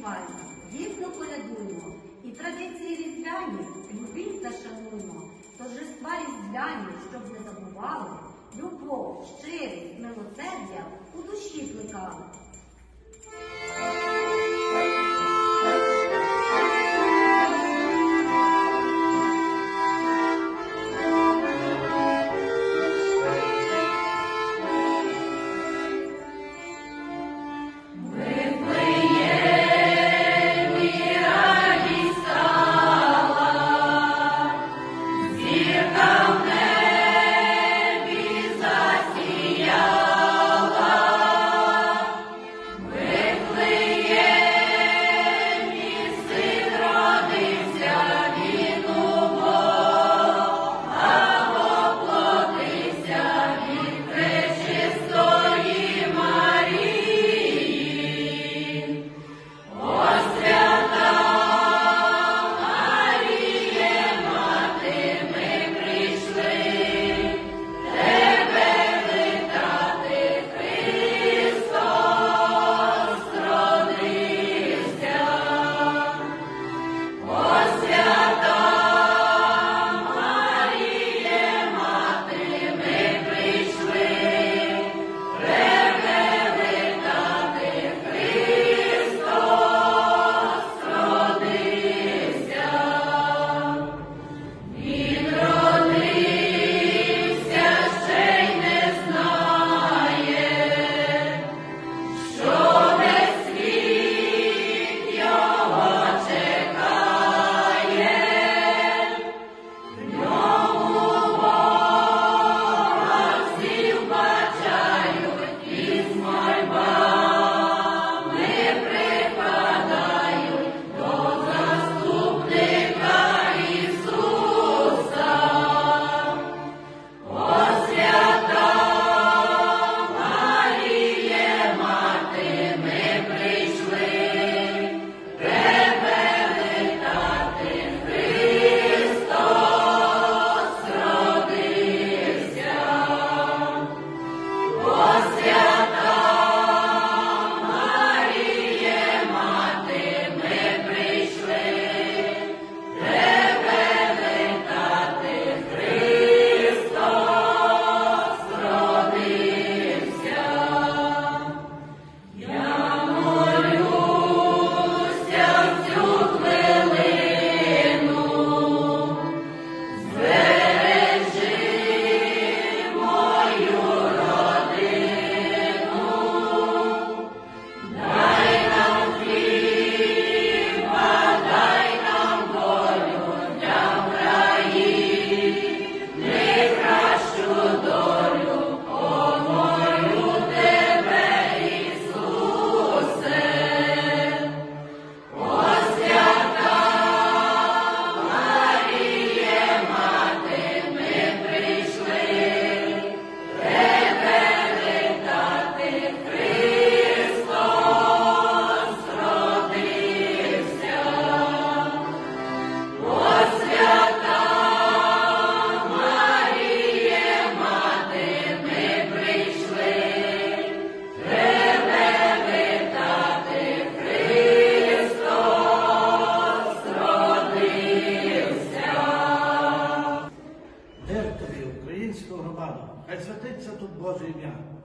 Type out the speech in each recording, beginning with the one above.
співаємо, гімну порядуємо, І традиції різдвяні любіть та шануємо. Торжества різдвяні, щоб не забували, любов, щирість, милосердя у душі плекали.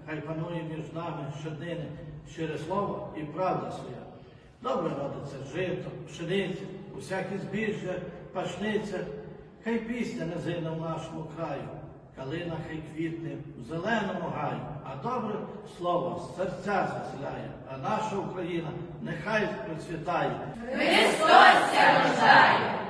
Хай панує між нами щоднини щире слово і правда своя. Добре родиться жито, пшениця, усяке збіжжя, пашниця, хай пісня не зине в нашому краю, калина хай квітне в зеленому гаю, а добре слово з серця заселяє, а наша Україна нехай процвітає. Христос рождає!